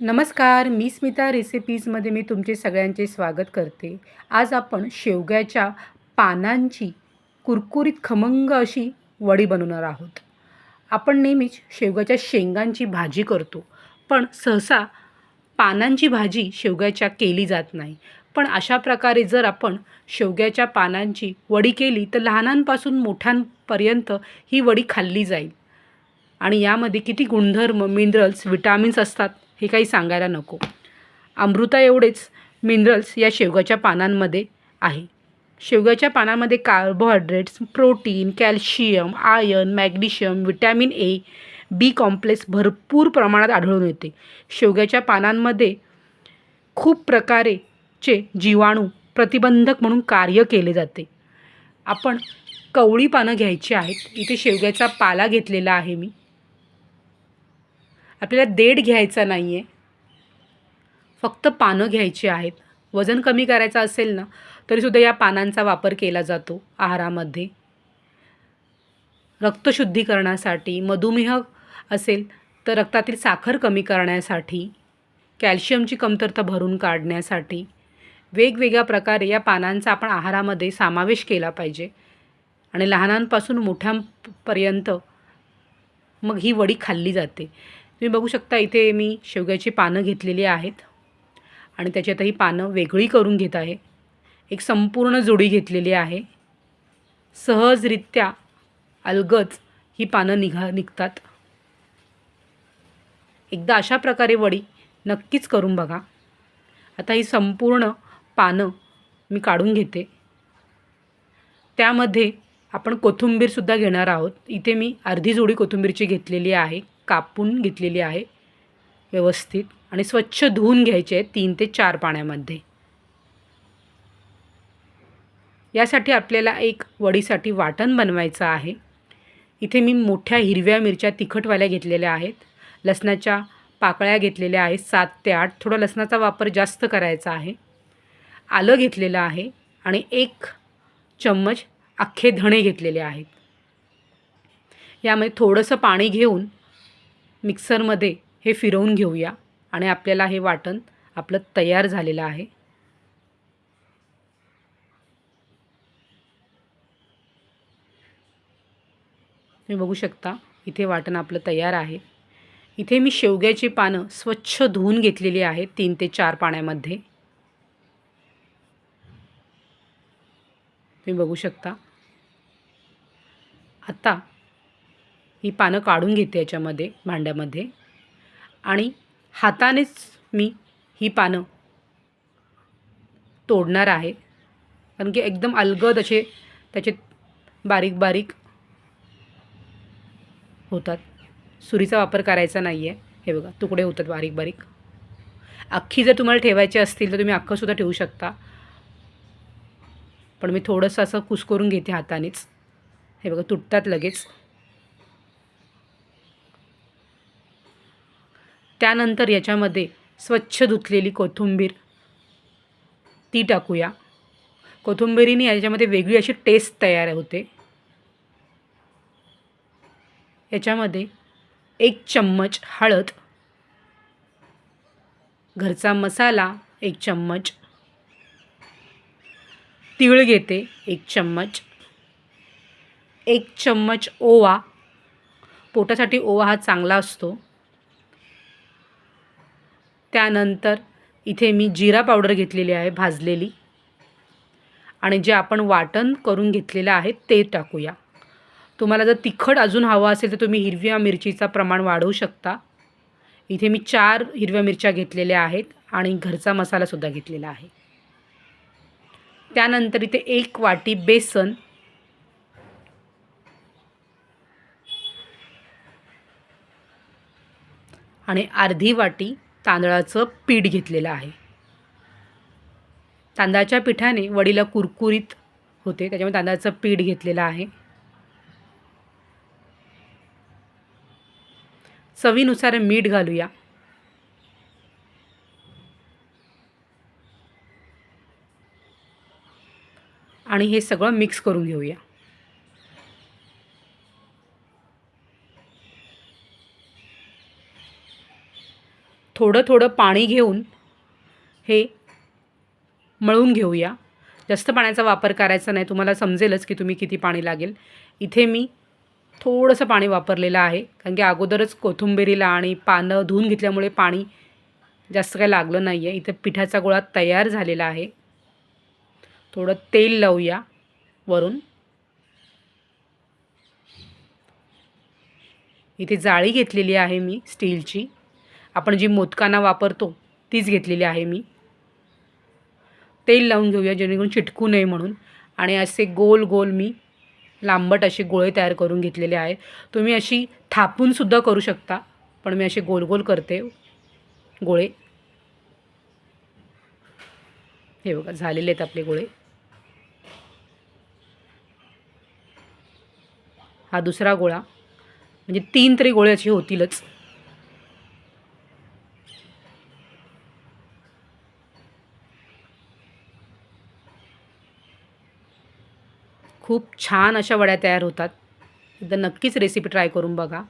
नमस्कार मी स्मिता रेसिपीजमध्ये मी तुमचे सगळ्यांचे स्वागत करते. आज आपण शेवग्याच्या पानांची कुरकुरीत खमंग अशी वडी बनवणार आहोत. आपण नेहमीच शेवग्याच्या शेंगांची भाजी करतो पण सहसा पानांची भाजी शेवग्याच्या केली जात नाही. पण अशा प्रकारे जर आपण शेवग्याच्या पानांची वडी केली तर लहानांपासून मोठ्यांपर्यंत ही वडी खाल्ली जाईल. आणि यामध्ये किती गुणधर्म मिनरल्स विटामिन्स असतात हे काही सांगायला नको. अमृता एवढेच मिनरल्स या शेवगाच्या पानांमध्ये आहे. शेवग्याच्या पानांमध्ये carbohydrates protein calcium iron magnesium vitamin A B complex भरपूर प्रमाणात आढळून येते. शेवग्याच्या पानांमध्ये खूप प्रकारेचे जीवाणू प्रतिबंधक म्हणून कार्य केले जाते. आपण कवळी पानं घ्यायची आहेत. इथे शेवग्याचा पाला घेतलेला आहे मी. आपल्याला देठ घ्यायचा नाही आहे फक्त पानं घ्यायची आहेत. वजन कमी करायचं असेल ना तरीसुद्धा या पानांचा वापर केला जातो आहारामध्ये. रक्तशुद्धीकरणासाठी मधुमेह असेल तर रक्तातील साखर कमी करण्यासाठी कॅल्शियमची कमतरता भरून काढण्यासाठी वेगवेगळ्या प्रकारे या पानांचा आपण आहारामध्ये समावेश केला पाहिजे. आणि लहानांपासून मोठ्यांपर्यंत मग ही वडी खाल्ली जाते. तुम्ही बघू शकता इथे मी शेवग्याची पानं घेतलेली आहेत. आणि त्याच्यात ही पानं वेगळी करून घेत आहे. एक संपूर्ण जोडी घेतलेली आहे. सहजरित्या अलगच ही पानं निघा निघतात. एकदा अशा प्रकारे वडी नक्कीच करून बघा. आता ही संपूर्ण पानं मी काढून घेते. त्यामध्ये आपण कोथिंबीरसुद्धा घेणार आहोत. इथे मी अर्धी जोडी कोथिंबीरची घेतलेली आहे. कापून घेतलेली आहे. व्यवस्थित आणि स्वच्छ धुवून घ्यायचे आहे तीन ते चार पाण्यामध्ये. यासाठी आपल्याला एक वडीसाठी वाटण बनवायचं आहे. इथे मी मोठ्या हिरव्या मिरच्या तिखटवाल्या घेतलेल्या आहेत. लसणाच्या पाकळ्या घेतलेल्या आहेत. सात ते आठ. थोडा लसणाचा वापर जास्त करायचा आहे. आलं घेतलेलं आहे आणि एक चम्मच अख्खे धणे घेतलेले आहेत. यामध्ये थोडंसं पाणी घेऊन मिक्सरमध्ये हे फिरवून घेऊया आणि आपल्याला हे वाटण आपलं तयार झालेलं आहे. तुम्ही बघू शकता इथे वाटण आपलं तयार आहे. इथे मी शेवग्याची पानं स्वच्छ धुवून घेतलेली आहेत तीन ते चार पाण्यामध्ये. तुम्ही बघू शकता. आता ही पानं काढून घेते याच्यामध्ये भांड्यामध्ये. आणि हातानेच मी ही पानं तोडणार आहे. कारण की एकदम अलगद असे त्याचे बारीक बारीक होतात. सुरीचा वापर करायचा नाही आहे हे बघा तुकडे होतात बारीक बारीक. अख्खी जर तुम्हाला ठेवायची असतील तर तुम्ही अख्खंसुद्धा ठेवू शकता. पण मी थोडंसं असं कुस करून घेते हातानेच. हे बघा तुटतात लगेच. त्यानंतर याच्यामध्ये स्वच्छ धुतलेली कोथिंबीर. ती टाकूया. कोथिंबिरीने याच्यामध्ये वेगळी अशी टेस्ट तयार होते. याच्यामध्ये एक चम्मच हळद घरचा मसाला एक चम्मच तीळ घेते एक चम्मच एक चम्मच ओवा. पोटासाठी ओवा हा चांगला असतो. त्यानंतर इथे मी जिरा पावडर घेतलेली आहे भाजलेली. आणि जे आपण वाटण करून घेतलेलं आहे ते टाकूया. तुम्हाला जर तिखट अजून हवं असेल तर तुम्ही हिरव्या मिरचीचा प्रमाण वाढवू शकता. इथे मी चार हिरव्या मिरच्या घेतलेल्या आहेत आणि घरचा मसालासुद्धा घेतलेला आहे. त्यानंतर इथे एक वाटी बेसन. आणि अर्धी वाटी तांदळाचं पीठ घेतलेलं आहे. तांदळाच्या पिठाने वडीला कुरकुरीत होते त्याच्यामुळे तांदळाचं पीठ घेतलेलं आहे. चवीनुसार मीठ घालूया. आणि हे सगळं मिक्स करून घेऊया. थोडं थोडं पाणी घेऊन हे मळून घेऊया. जास्त पाण्याचा वापर करायचा नाही. तुम्हाला समजेलच की तुम्ही किती पाणी लागेल. इथे मी थोडंसं पाणी वापरलेलं आहे. कारण की अगोदरच कोथिंबिरीला आणि पानं धुवून घेतल्यामुळे पाणी जास्त काही लागलं नाही आहे इथं पिठाचा गोळा तयार झालेला आहे. थोडं तेल लावूया वरून. इथे जाळी घेतलेली आहे मी स्टीलची. आपण जी मोदकांना वापरतो तीच घेतलेली आहे मी. तेल लावून घेऊया जेणेकरून चिटकू नये म्हणून. आणि असे गोल गोल मी लांबट असे गोळे तयार करून घेतलेले आहे तुम्ही अशी थापूनसुद्धा करू शकता पण मी असे गोल गोल करते. गोळे. हे बघा झालेले आहेत आपले गोळे. हा दुसरा गोळा. म्हणजे तीन तरी गोळे असे होतीलच. खूप छान अशा वड्या तयार होतात. एकदा नक्कीच रेसिपी ट्राय करून बघा.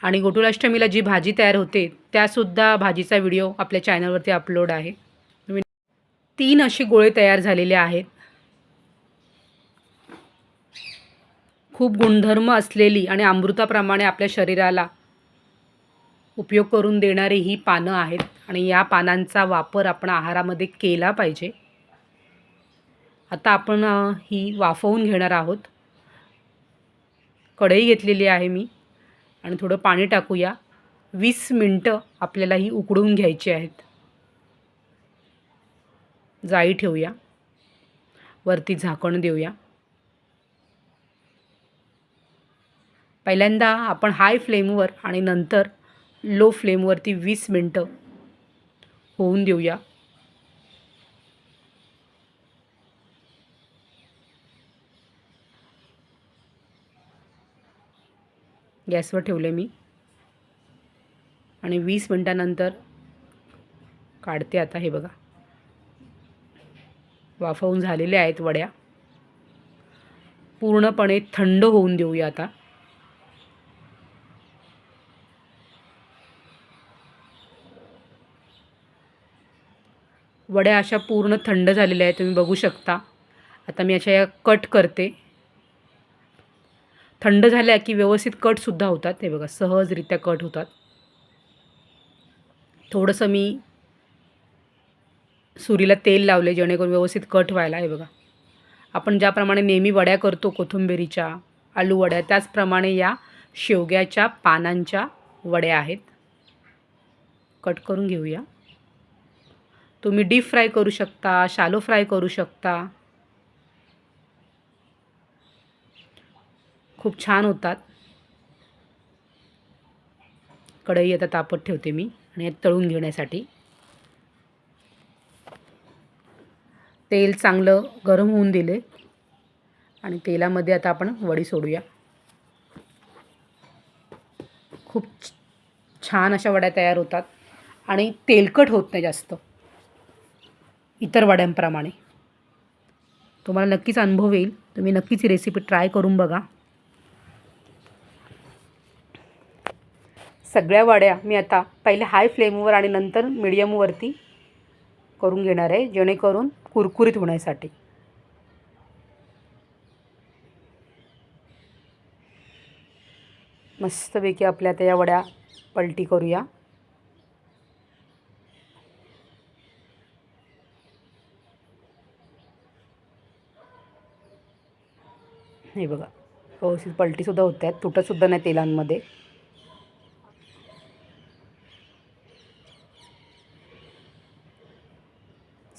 आणि गोकुळाष्टमीला जी भाजी तयार होते त्यासुद्धा भाजीचा व्हिडिओ आपल्या चॅनलवरती अपलोड आहे. तीन असे गोळे तयार झालेले आहेत. खूप गुणधर्म असलेली आणि अमृताप्रमाणे आपल्या शरीराला उपयोग करून देणारी ही पानं आहेत. आणि या पानांचा वापर आपण आहारामध्ये केला पाहिजे. आता आपण ही वाफवून घेणार आहोत. कढई घेतलेली आहे मी आणि थोडं पाणी टाकूया. वीस मिनटं आपल्याला ही उकडून घ्यायची आहेत. जाळी ठेवूया. वरती झाकण देऊया. पहिल्यांदा आपण हाय फ्लेमवर आणि नंतर लो फ्लेमवरती वीस मिनटं होऊन देऊया. गॅसवर ठेवले मी. आणि वीस मिनटानंतर काढते आता हे बघा. वाफवून झालेल्या आहेत वड्या. पूर्णपणे थंड होऊन देऊया आता. वड्या अशा पूर्ण थंड झालेल्या आहेत तुम्ही बघू शकता. आता मी अशा या कट करते. थंड झाल्या की व्यवस्थित कटसुद्धा होतात. हे बघा सहजरित्या कट होतात. थोडंसं मी सुरीला तेल लावले जेणेकरून व्यवस्थित कट व्हायला. हे बघा आपण ज्याप्रमाणे नेहमी वड्या करतो कोथिंबिरीच्या आलू वड्या त्याचप्रमाणे या शेवग्याच्या पानांच्या वड्या आहेत. कट करून घेऊया. तुम्ही डीप फ्राय करू शकता शालो फ्राय करू शकता. खूप छान होतात. कढई आता तापत ठेवते मी आणि तळून घेण्यासाठी. तेल चांगलं गरम होऊन दिले. आणि तेलामध्ये आता आपण वडी सोडूया. खूप छ- छान अशा वड्या तयार होतात. आणि तेलकट होत नाही जास्त. इतर वड्यांप्रमाणे. तुम्हाला नक्कीच अनुभव येईल. तुम्ही नक्कीच रेसिपी ट्राय करून बघा. सगळ्या वड्या मी आता पहिले हाय फ्लेमवर आणि नंतर मिडियमवरती करून घेणार आहे जेणेकरून कुरकुरीत होण्यासाठी. मस्तपैकी आपल्या त्या या वड्या पलटी करूया. हे बघा व्यवस्थित पलटीसुद्धा होत आहेत तुटतसुद्धा नाही तेलांमध्ये.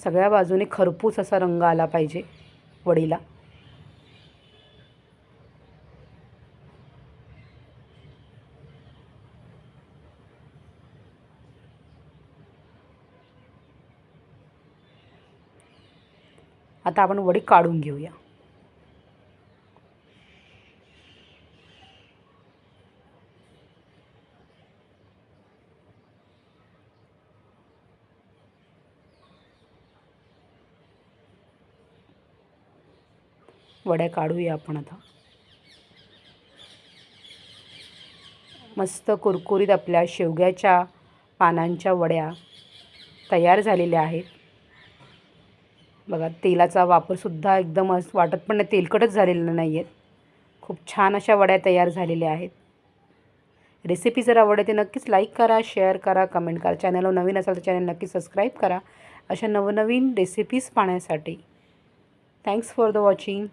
सगळ्या बाजूने खरपूस असा रंग आला पाहिजे वडीला. आता आपण वडी काढून घेऊया. वड्या काढूया आपण आता. मस्त कुरकुरीत आपल्या शेवग्याच्या पानांच्या वड्या तयार झालेल्या आहेत. बघा तेलाचा वापरसुद्धा एकदम असं वाटत पण नाही तेलकटच झालेलं नाही आहेत खूप छान अशा वड्या तयार झालेल्या आहेत. रेसिपी जर आवडते नक्कीच लाईक करा शेअर करा कमेंट करा. चॅनलवर नवीन असाल तर चॅनल नक्की सबस्क्राईब करा. अशा नवनवीन रेसिपीज पाहण्यासाठी. Thanks for the watching.